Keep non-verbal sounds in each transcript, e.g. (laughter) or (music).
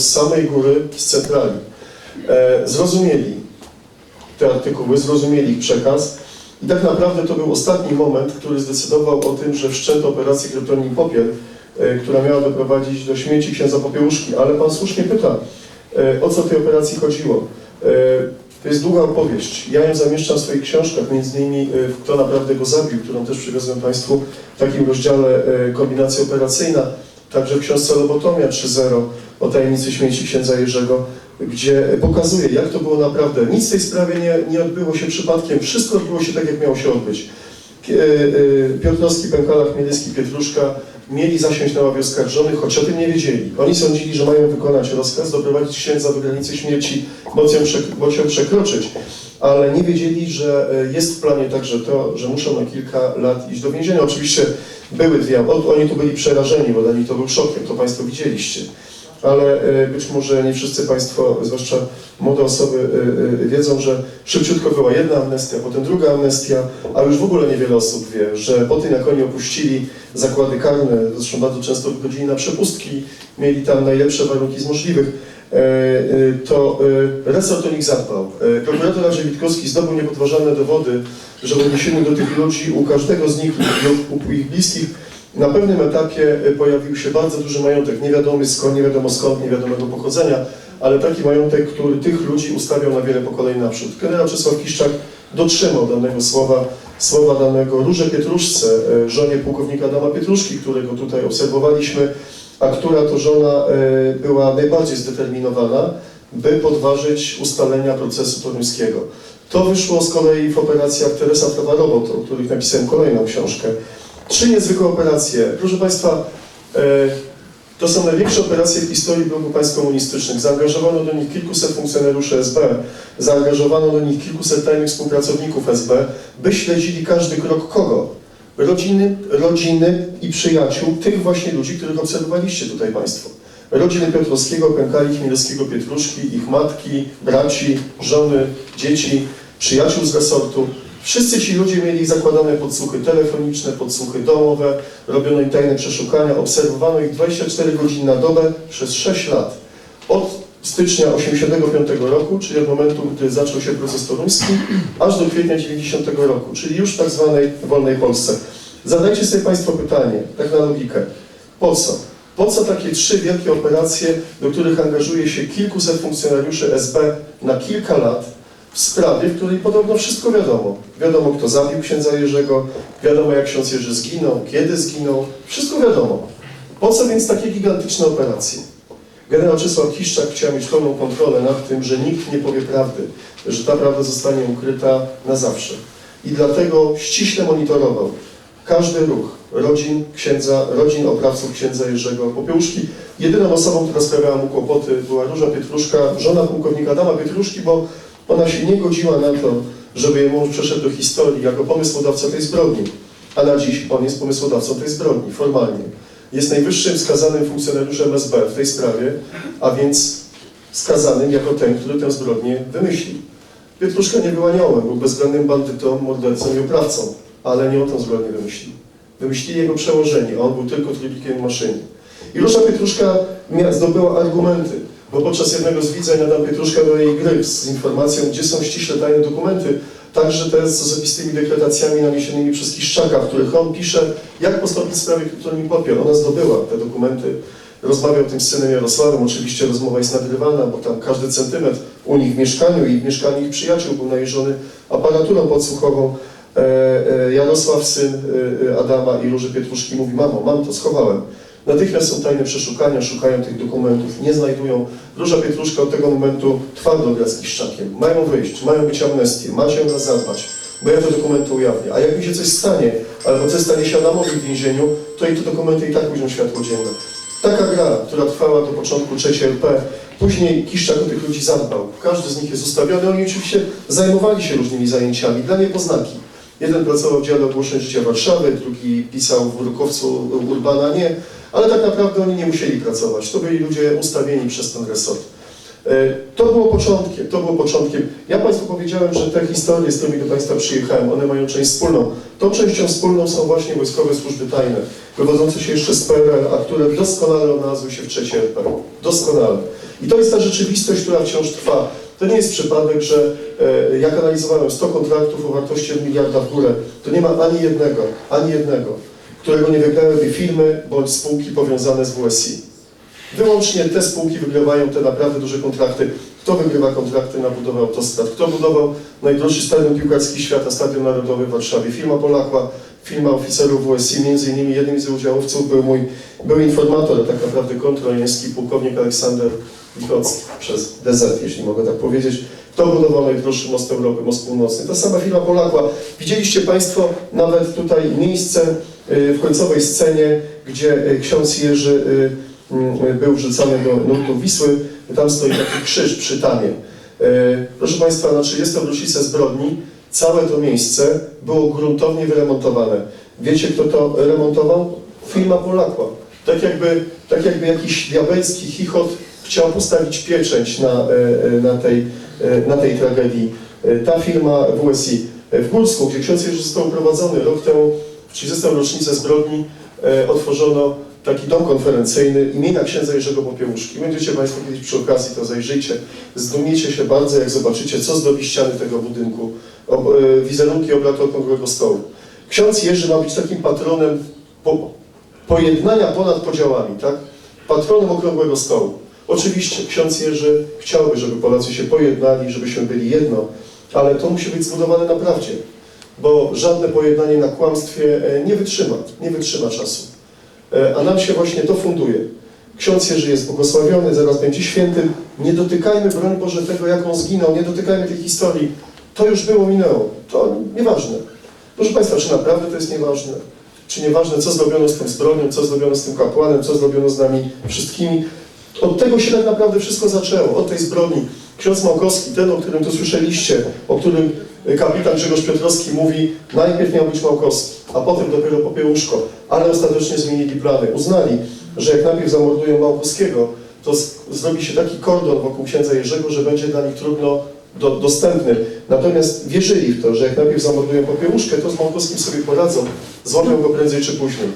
z samej góry, z centrali. E, zrozumieli te artykuły, zrozumieli ich przekaz i tak naprawdę to był ostatni moment, który zdecydował o tym, że wszczęto operację Kryptonim Popiel, e, która miała doprowadzić do śmierci księdza Popiełuszki. Ale Pan słusznie pyta, e, o co w tej operacji chodziło. To jest długa opowieść. Ja ją zamieszczam w swoich książkach, między innymi Kto naprawdę go zabił, którą też przywiozłem Państwu w takim rozdziale Kombinacja operacyjna, także w książce Lobotomia 3.0 o tajemnicy śmierci księdza Jerzego, gdzie pokazuje, jak to było naprawdę. Nic w tej sprawie nie, nie odbyło się przypadkiem, wszystko odbyło się tak, jak miało się odbyć. E, e, Piotrowski, Pękala, Chmielewski, Pietruszka mieli zasiąść na ławie oskarżonych, choć o tym nie wiedzieli. Oni sądzili, że mają wykonać rozkaz, doprowadzić księdza do granicy śmierci, bądź ją przekroczyć, ale nie wiedzieli, że e, jest w planie także to, że muszą na kilka lat iść do więzienia. Oczywiście były dwie, oni tu byli przerażeni, bo dla nich to był szokiem, to Państwo widzieliście. Ale e, być może nie wszyscy Państwo, zwłaszcza młode osoby, e, wiedzą, że szybciutko była jedna amnestia, potem druga amnestia, a już w ogóle niewiele osób wie, że po tym jak oni opuścili zakłady karne, zresztą bardzo często wychodzili na przepustki, mieli tam najlepsze warunki z możliwych, to e, resort o nich zadbał. E, Prokurator Andrzej Witkowski zdobył niepodważalne dowody, że w odniesieniu do tych ludzi, u każdego z nich lub u ich bliskich, na pewnym etapie e, pojawił się bardzo duży majątek, niewiadomy skąd, nie wiadomo skąd, niewiadomego pochodzenia, ale taki majątek, który tych ludzi ustawiał na wiele pokoleń naprzód. Generał Czesław Kiszczak dotrzymał danego słowa, słowa danego Róże Pietruszce, e, żonie pułkownika Adama Pietruszki, którego tutaj obserwowaliśmy, a która to żona e, była najbardziej zdeterminowana, by podważyć ustalenia procesu toruńskiego. To wyszło z kolei w operacjach Teresa Frawa-Robot, o których napisałem kolejną książkę. Trzy niezwykłe operacje. Proszę Państwa, e, to są największe operacje w historii bloku państw komunistycznych. Zaangażowano do nich kilkuset funkcjonariuszy SB, zaangażowano do nich kilkuset tajnych współpracowników SB, by śledzili każdy krok kogo? Rodziny, rodziny i przyjaciół tych właśnie ludzi, których obserwowaliście tutaj Państwo. Rodziny Piotrowskiego, Pękali, Chmielewskiego, Pietruszki, ich matki, braci, żony, dzieci, przyjaciół z resortu. Wszyscy ci ludzie mieli zakładane podsłuchy telefoniczne, podsłuchy domowe, robiono im tajne przeszukania, obserwowano ich 24 godziny na dobę przez 6 lat. Od stycznia 1985 roku, czyli od momentu, gdy zaczął się proces toruński, aż do kwietnia 90 roku, czyli już w tak zwanej wolnej Polsce. Zadajcie sobie Państwo pytanie, tak na logikę, po co? Po co takie trzy wielkie operacje, do których angażuje się kilkuset funkcjonariuszy SB na kilka lat, w sprawie, w której podobno wszystko wiadomo. Wiadomo, kto zabił księdza Jerzego, wiadomo, jak ksiądz Jerzy zginął, kiedy zginął, wszystko wiadomo. Po co więc takie gigantyczne operacje? Generał Czesław Kiszczak chciał mieć pełną kontrolę nad tym, że nikt nie powie prawdy, że ta prawda zostanie ukryta na zawsze. I dlatego ściśle monitorował każdy ruch rodzin księdza, rodzin oprawców księdza Jerzego Popiełuszki. Jedyną osobą, która sprawiała mu kłopoty była Róża Pietruszka, żona pułkownika Adama Pietruszki, bo ona się nie godziła na to, żeby jej mąż przeszedł do historii jako pomysłodawca tej zbrodni. A na dziś on jest pomysłodawcą tej zbrodni, formalnie. Jest najwyższym skazanym funkcjonariuszem SB w tej sprawie, a więc skazanym jako ten, który tę zbrodnię wymyślił. Pietruszka nie był aniołem, był bezwzględnym bandytą, mordercą i oprawcą, ale nie o tą zbrodnię wymyślił. Wymyślili jego przełożeni, a on był tylko trybikiem maszyny. I Róża Pietruszka zdobyła argumenty, bo podczas jednego z widzeń Adam Pietruszka do jej gry z informacją, gdzie są ściśle tajne dokumenty, także te z osobistymi deklaracjami naniesionymi przez Kiszczaka, w których on pisze, jak postąpić w sprawie Kryptonii Popiel. Ona zdobyła te dokumenty, rozmawiał tym z synem Jarosławem, oczywiście rozmowa jest nagrywana, bo tam każdy centymetr u nich w mieszkaniu i w mieszkaniu ich przyjaciół był najeżony aparaturą podsłuchową. E, e, Jarosław, syn e, Adama i Róży Pietruszki mówi, mamo, mam to, schowałem. Natychmiast są tajne przeszukania, szukają tych dokumentów, nie znajdują. Róża Pietruszka od tego momentu twardo gra z Kiszczakiem. Mają wyjść, mają być amnestie, macie o nas zadbać, bo ja te dokumenty ujawnię. A jak mi się coś stanie, albo coś stanie się Adamowi w więzieniu, to i te dokumenty i tak ujrzą światło dzienne. Taka gra, która trwała do początku III RP, później Kiszczak o tych ludzi zadbał. Każdy z nich jest ustawiony, oni oczywiście zajmowali się różnymi zajęciami, dla niepoznaki. Jeden pracował w dziale ogłoszeń życia Warszawy, drugi pisał w Rukowcu Urbana, nie, ale tak naprawdę oni nie musieli pracować. To byli ludzie ustawieni przez ten resort. E, To było początkiem, to było początkiem. Ja Państwu powiedziałem, że te historie, z którymi do Państwa przyjechałem, one mają część wspólną. Tą częścią wspólną są właśnie wojskowe służby tajne, wywodzące się jeszcze z PRL, a które doskonale odnalazły się w trzeciej RP. Doskonale. I to jest ta rzeczywistość, która wciąż trwa. To nie jest przypadek, że e, jak analizowałem 100 kontraktów o wartości od miliarda w górę, to nie ma ani jednego, ani jednego, którego nie wygrałyby firmy bądź spółki powiązane z WSI. Wyłącznie te spółki wygrywają te naprawdę duże kontrakty. Kto wygrywa kontrakty na budowę autostrad? Kto budował najdroższy stadion piłkarski świata, Stadion Narodowy w Warszawie? Firma Polakła, firma oficerów WSI, między innymi jednym z udziałowców był mój, był informator, tak naprawdę kontrolierski pułkownik Aleksander Wichocki przez DZ, jeśli mogę tak powiedzieć. Kto budował najdroższy most Europy, most północny? Ta sama firma Polakła. Widzieliście Państwo nawet tutaj miejsce w końcowej scenie, gdzie y, ksiądz Jerzy y, był wrzucany do nurtu Wisły. Tam stoi taki krzyż przy tamie. Proszę Państwa, na 30. rocznicę zbrodni całe to miejsce było gruntownie wyremontowane. Wiecie, kto to remontował? Firma Polakła. Tak jakby, tak jakby jakiś diabelski chichot chciał postawić pieczęć na, na, tej, na tej tragedii. Ta firma WSI w Górsku, gdzie ksiądz Jerzy został uprowadzony rok temu, w 30. rocznicę zbrodni, e, otworzono taki dom konferencyjny imienia księdza Jerzego Popiełuszki. Będziecie Państwo kiedyś przy okazji to zajrzyjcie, zdumiecie się bardzo, jak zobaczycie, co zdobi ściany tego budynku, ob, e, wizerunki obratu okrągłego stołu. Ksiądz Jerzy ma być takim patronem po, pojednania ponad podziałami, tak? Patronem okrągłego stołu. Oczywiście ksiądz Jerzy chciałby, żeby Polacy się pojednali, żebyśmy byli jedno, ale to musi być zbudowane na prawdzie, bo żadne pojednanie na kłamstwie e, nie wytrzyma, nie wytrzyma czasu. E, A nam się właśnie to funduje. Ksiądz Jerzy jest błogosławiony, zaraz będzie świętym. Nie dotykajmy, broń Boże, tego, jak on zginął, nie dotykajmy tej historii. To już było, minęło. To nieważne. Proszę Państwa, czy naprawdę to jest nieważne? Czy nieważne, co zrobiono z tym zbrodnią, co zrobiono z tym kapłanem, co zrobiono z nami wszystkimi? Od tego się tak naprawdę wszystko zaczęło, od tej zbrodni. Ksiądz Małkowski, ten, o którym tu słyszeliście, o którym kapitan Grzegorz Piotrowski mówi, najpierw miał być Małkowski, a potem dopiero Popiełuszko, ale ostatecznie zmienili plany. Uznali, że jak najpierw zamordują Małkowskiego, to zrobi się taki kordon wokół księdza Jerzego, że będzie dla nich trudno do, dostępny. Natomiast wierzyli w to, że jak najpierw zamordują Popiełuszkę, to z Małkowskim sobie poradzą, złapią go prędzej czy później.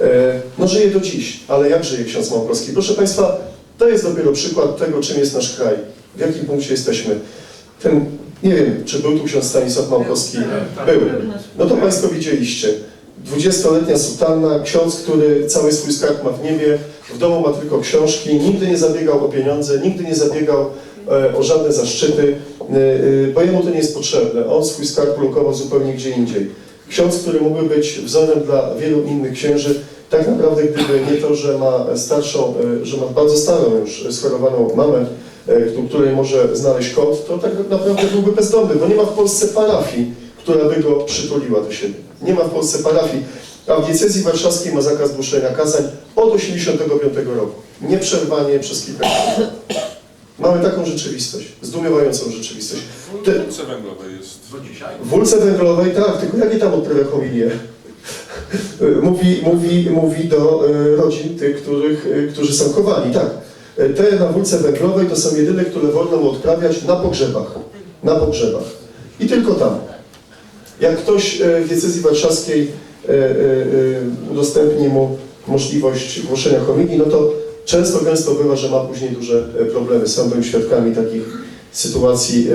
E, no żyje do dziś, ale jak żyje ksiądz Małkowski? Proszę Państwa, to jest dopiero przykład tego, czym jest nasz kraj, w jakim punkcie jesteśmy. Ten, nie wiem, czy był tu ksiądz Stanisław Małkowski? Był. No to Państwo widzieliście. 20-letnia sutanna, ksiądz, który cały swój skarb ma w niebie, w domu ma tylko książki, nigdy nie zabiegał o pieniądze, nigdy nie zabiegał e, o żadne zaszczyty, e, e, bo jemu to nie jest potrzebne. On swój skarb lokował zupełnie gdzie indziej. Ksiądz, który mógłby być wzorem dla wielu innych księży, tak naprawdę gdyby nie to, że ma starszą, że ma bardzo starą już schorowaną mamę, której może znaleźć kąt, to tak naprawdę byłby bezdomny, bo nie ma w Polsce parafii, która by go przytuliła do siebie. Nie ma w Polsce parafii, a w diecezji warszawskiej ma zakaz głoszenia kazań od 85 roku. Nieprzerwanie przez kilka lat. Mamy taką rzeczywistość, zdumiewającą rzeczywistość. Te- W Wólce węglowej jest. Do dzisiaj? w Wólce węglowej, tak, tylko jakie tam odprawia homilię? (laughs) Mówi, mówi, mówi do e, rodzin tych, których, e, którzy są chowani, tak. E, Te na Wólce węglowej to są jedyne, które wolno mu odprawiać na pogrzebach. Na pogrzebach. I tylko tam. Jak ktoś e, w diecezji warszawskiej e, udostępni mu możliwość głoszenia homilii, no to często, gęsto bywa, że ma później duże problemy. Sam byłem świadkami takich sytuacji.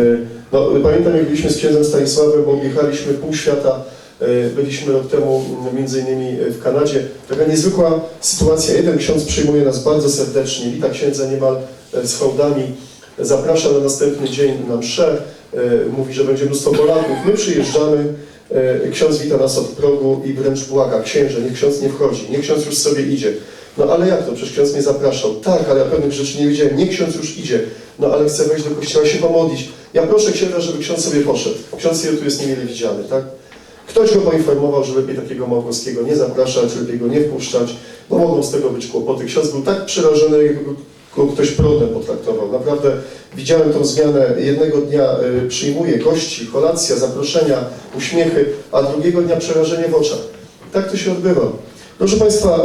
No, pamiętam, jak byliśmy z księdzem Stanisławem, bo objechaliśmy pół świata. E, Byliśmy rok temu m, między innymi e, w Kanadzie. Taka niezwykła sytuacja. Jeden ksiądz przyjmuje nas bardzo serdecznie, wita księdza niemal e, z hołdami, zaprasza na następny dzień na mszę, mówi, że będzie mnóstwo Polaków. My przyjeżdżamy, ksiądz wita nas od progu i wręcz błaga, księże, niech ksiądz nie wchodzi, niech ksiądz już sobie idzie. No ale jak to? Przecież ksiądz mnie zapraszał. Tak, ale ja pewnych rzeczy nie wiedziałem. Niech ksiądz już idzie. No ale chcę wejść do kościoła się pomodlić. Ja proszę księdza, żeby ksiądz sobie poszedł. Ksiądz tu jest niemile widziany, tak? Ktoś go poinformował, że lepiej takiego Małkowskiego nie zapraszać, lepiej go nie wpuszczać, bo mogą z tego być kłopoty. Ksiądz był tak przerażony, jakby go ktoś prądem potraktował. Naprawdę widziałem tą zmianę. Jednego dnia y, przyjmuje gości, kolacja, zaproszenia, uśmiechy, a drugiego dnia przerażenie w oczach. Tak to się odbywa. Proszę Państwa,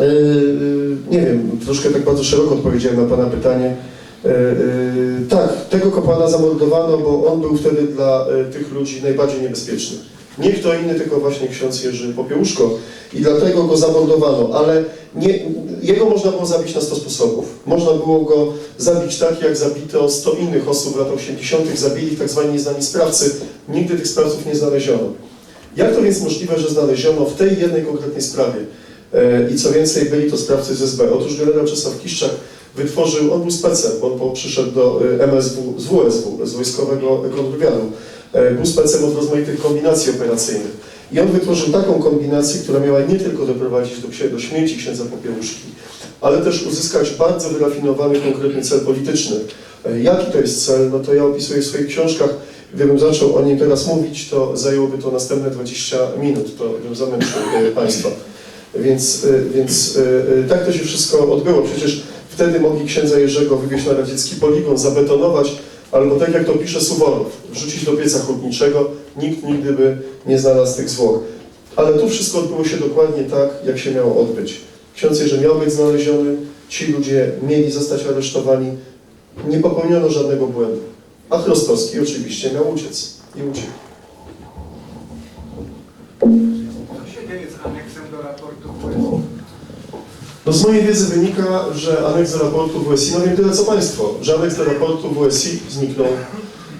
y, y, nie wiem, troszkę tak bardzo szeroko odpowiedziałem na Pana pytanie. E, e, Tak, tego kapłana zamordowano, bo on był wtedy dla e, tych ludzi najbardziej niebezpieczny. Nie kto inny, tylko właśnie ksiądz Jerzy Popiełuszko. I dlatego go zamordowano, ale nie, jego można było zabić na 100 sposobów. Można było go zabić tak, jak zabito 100 innych osób w latach 80. Zabili tak zwani nieznani sprawcy. Nigdy tych sprawców nie znaleziono. Jak to więc możliwe, że znaleziono w tej jednej konkretnej sprawie? I co więcej, byli to sprawcy z SB. Otóż generał Czesław Kiszczak wytworzył, on był specem, bo przyszedł do e, MSW, z WSW, z Wojskowego Kontrwywiadu. E, Był specem od rozmaitych kombinacji operacyjnych. I on wytworzył taką kombinację, która miała nie tylko doprowadzić do, do śmierci księdza Popiełuszki, ale też uzyskać bardzo wyrafinowany, konkretny cel polityczny. E, Jaki to jest cel? No to ja opisuję w swoich książkach. Gdybym zaczął o nim teraz mówić, to zajęłoby to następne 20 minut, to bym zamęczył e, Państwa. Więc, więc tak to się wszystko odbyło. Przecież wtedy mogli księdza Jerzego wywieźć na radziecki poligon, zabetonować, albo tak jak to pisze Suworow, wrzucić do pieca chłodniczego, nikt nigdy by nie znalazł tych zwłok. Ale tu wszystko odbyło się dokładnie tak, jak się miało odbyć. Ksiądz Jerzy miał być znaleziony, ci ludzie mieli zostać aresztowani, nie popełniono żadnego błędu. A Chrostowski oczywiście miał uciec i uciekł. Dzieje z aneksem do raportu? No z mojej wiedzy wynika, że aneks do raportu WSI, no wiem tyle co Państwo, że aneks do raportu WSI zniknął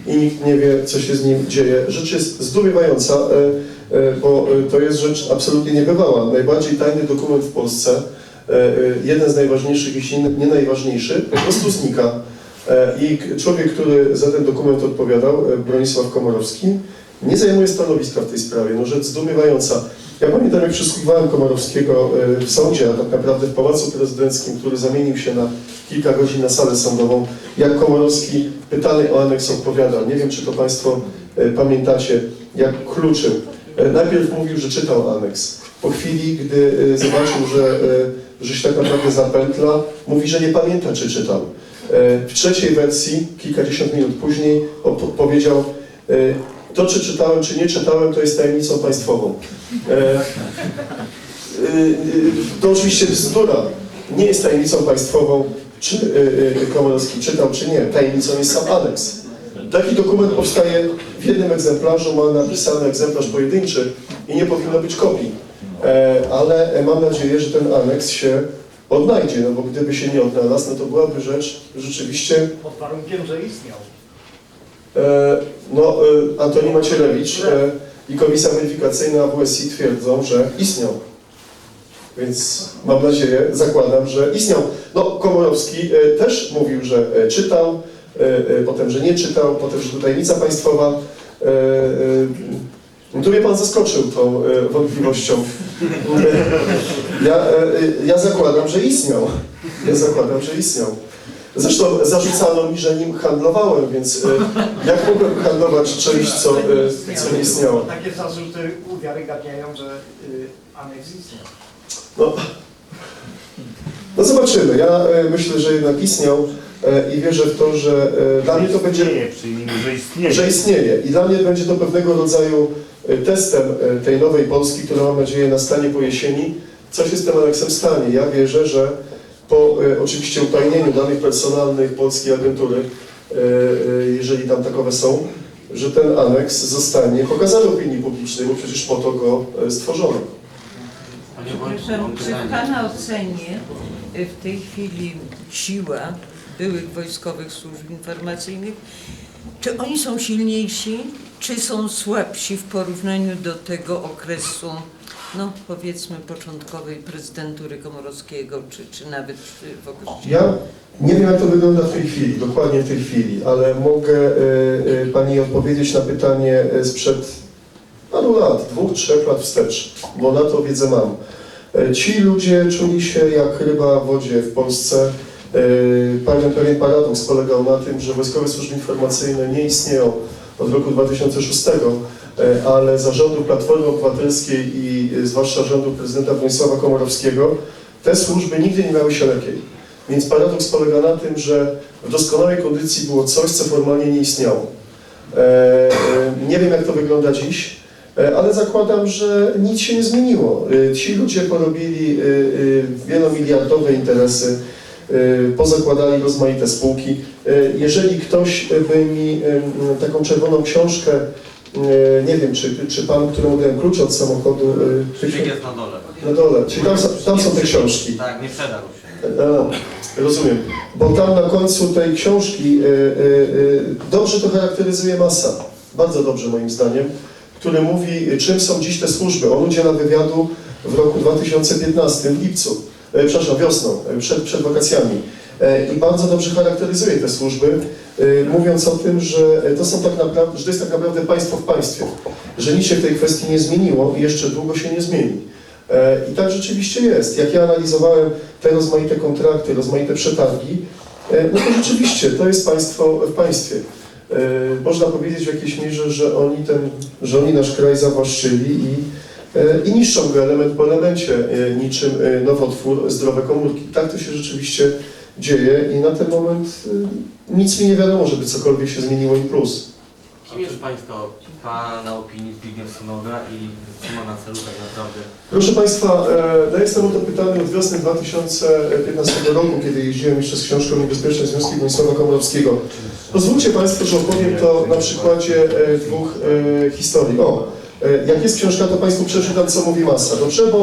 i nikt nie wie, co się z nim dzieje. Rzecz jest zdumiewająca, e, e, bo e, to jest rzecz absolutnie niebywała. Najbardziej tajny dokument w Polsce, jeden z najważniejszych, jeśli nie najważniejszy, po prostu znika. I człowiek, który za ten dokument odpowiadał, Bronisław Komorowski, nie zajmuje stanowiska w tej sprawie. No rzecz zdumiewająca. Ja pamiętam, jak przesłuchiwałem Komorowskiego e, w sądzie, a tak naprawdę w Pałacu Prezydenckim, który zamienił się na kilka godzin na salę sądową, jak Komorowski pytany o aneks odpowiadał. Nie wiem, czy to Państwo e, pamiętacie, jak kluczył. E, Najpierw mówił, że czytał aneks. Po chwili, gdy zobaczył, że, że się tak naprawdę zapętla, mówi, że nie pamięta, czy czytał. W trzeciej wersji, kilkadziesiąt minut później, powiedział, to czy czytałem, czy nie czytałem, to jest tajemnicą państwową. E, e, e, To oczywiście bzdura. Nie jest tajemnicą państwową, czy e, Komorowski czytał, czy nie. Tajemnicą jest sam aneks. Taki dokument powstaje w jednym egzemplarzu, ma napisany egzemplarz pojedynczy i nie powinno być kopii. Ale mam nadzieję, że ten aneks się odnajdzie, no bo gdyby się nie odnalazł, no to byłaby rzecz rzeczywiście Pod warunkiem, że istniał. E, No, e, Antoni Macierewicz e, i Komisja Weryfikacyjna WSI twierdzą, że istniał. Więc mam nadzieję, zakładam, że istniał. No, Komorowski też mówił, że czytał, potem, że nie czytał, potem, że to tajemnica państwowa. Tu mnie Pan zaskoczył tą wątpliwością. Ja, ja zakładam, że istniał. Ja zakładam, że istniał. Zresztą zarzucano mi, że nim handlowałem, więc e, jak mogłem handlować czymś, co, e, co nie istniało? Takie zarzuty uwiarygadniają, że y, aneks istniał. No, no zobaczymy. Ja e, myślę, że jednak istniał e, i wierzę w to, że e, dla mnie to będzie, że istnieje. że istnieje. I dla mnie będzie to pewnego rodzaju e, testem e, tej nowej Polski, która mam nadzieję nastanie po jesieni. Co się z tym aneksem stanie? Ja wierzę, że po e, oczywiście utajnieniu danych personalnych polskiej agentury, e, e, jeżeli tam takowe są, że ten aneks zostanie pokazany opinii publicznej, bo przecież po to go e, stworzono. Przepraszam, czy w. Pana ocenie y, w tej chwili siła byłych wojskowych służb informacyjnych, czy oni są silniejsi, czy są słabsi w porównaniu do tego okresu, no powiedzmy początkowej prezydentury Komorowskiego, czy, czy nawet y, w okresie... Ja nie wiem, jak to wygląda w tej chwili, dokładnie w tej chwili, ale mogę e, e, Pani odpowiedzieć na pytanie e, sprzed paru lat, dwóch, trzech lat wstecz, bo na to wiedzę mam. E, Ci ludzie czuli się jak ryba w wodzie w Polsce. Pewien, pewien paradoks polegał na tym, że wojskowe służby informacyjne nie istnieją od roku 2006, e, ale za rządów Platformy Obywatelskiej i e, zwłaszcza rządów prezydenta Bronisława Komorowskiego te służby nigdy nie miały się lepiej. Więc paradoks polega na tym, że w doskonałej kondycji było coś, co formalnie nie istniało. E, e, nie wiem, jak to wygląda dziś, e, ale zakładam, że nic się nie zmieniło. E, ci ludzie porobili e, e, wielomiliardowe interesy, e, pozakładali rozmaite spółki. E, jeżeli ktoś by mi e, taką czerwoną książkę e, nie wiem, czy, czy pan, któremu dałem klucz od samochodu, e, Krzyk ksi- jest na dole. na dole, czyli tam, są- tam są te książki. Tak, nie przedarł się. A, rozumiem. Bo tam na końcu tej książki e, e, e, dobrze to charakteryzuje masa. Bardzo dobrze moim zdaniem, który mówi, e, czym są dziś te służby. On udziela wywiadu w roku 2015, w lipcu, e, przepraszam, wiosną, e, przed, przed wakacjami. E, I bardzo dobrze charakteryzuje te służby, e, mówiąc o tym, że to są tak naprawdę, że to jest tak naprawdę państwo w państwie, że nic się w tej kwestii nie zmieniło i jeszcze długo się nie zmieni. E, I tak rzeczywiście jest. Jak ja analizowałem te rozmaite kontrakty, rozmaite przetargi, no to rzeczywiście to jest państwo w państwie. Można powiedzieć w jakiejś mierze, że oni, ten, że oni nasz kraj zawłaszczyli i, i niszczą go element po elemencie, niczym nowotwór, zdrowe komórki. Tak to się rzeczywiście dzieje i na ten moment e, nic mi nie wiadomo, żeby cokolwiek się zmieniło i plus. Kim jest Państwo, Pana opinii Zbigniew Sunoga i co ma na celu tak naprawdę? Proszę Państwa, ja jestem o to pytany od wiosny 2015 roku, kiedy jeździłem jeszcze z książką Niebezpieczne Związki Bronisława Komorowskiego. Pozwólcie Państwo, że opowiem to na przykładzie e, dwóch e, historii. O, e, jak jest książka, to Państwu przeczytam, co mówi masa, dobrze? Bo